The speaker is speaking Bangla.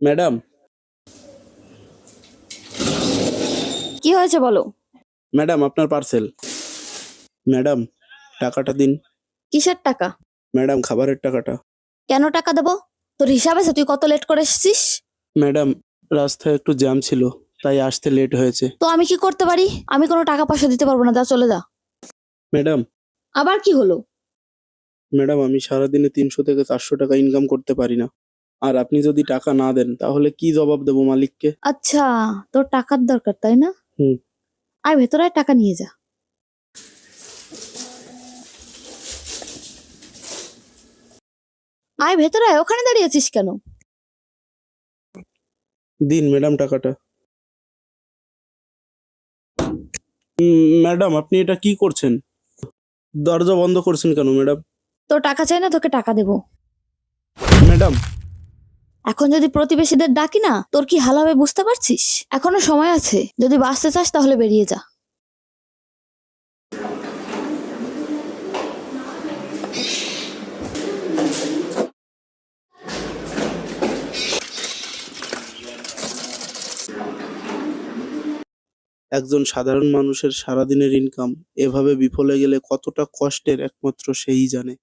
ম্যাডাম। কি হয়েছে বলো? ম্যাডাম আপনার পার্সেল। ম্যাডাম টাকাটা দিন। কিসের টাকা? ম্যাডাম খাবারের টাকাটা। কেন টাকা দেবো? তোর হিসাব আছে? তুই কত লেট করে এসেছিস? ম্যাডাম রাস্তায় একটু জ্যাম ছিল তাই আসতে লেট হয়েছে। তো আমি কি করতে পারি? আমি কোনো টাকা পয়সা দিতে পারব না। যা চলে যা। ম্যাডাম। আবার কি হলো? ম্যাডাম আমি সারাদিনে তিনশো থেকে চারশো টাকা ইনকাম করতে পারি না। আর আপনি যদি টাকা না দেন তাহলে কি জবাব দেবো মালিককে? আচ্ছা তোর টাকার দরকার তাই না? হুম। আয় ভেতরে আয়, টাকা নিয়ে যা। আয় ভেতরে আয় ওখানে দাঁড়িয়ে আছিস কেন? দিন ম্যাডাম টাকাটা। উম, ম্যাডাম আপনি এটা কি করছেন? দরজা বন্ধ করছেন কেন ম্যাডাম? তোর টাকা চাই না তোকে টাকা দেবো। ম্যাডাম এখন যদি প্রতিবেশীদের ডাকি না, তোর কি হাল হবে বুঝতে পারছিস? এখনও সময় আছে। যদি বাঁচতে চাস তাহলে বেরিয়ে যা। একজন সাধারণ মানুষের সারাদিনের ইনকাম এভাবে বিফলে গেলে কতটা কষ্টের একমাত্র সেই জানে।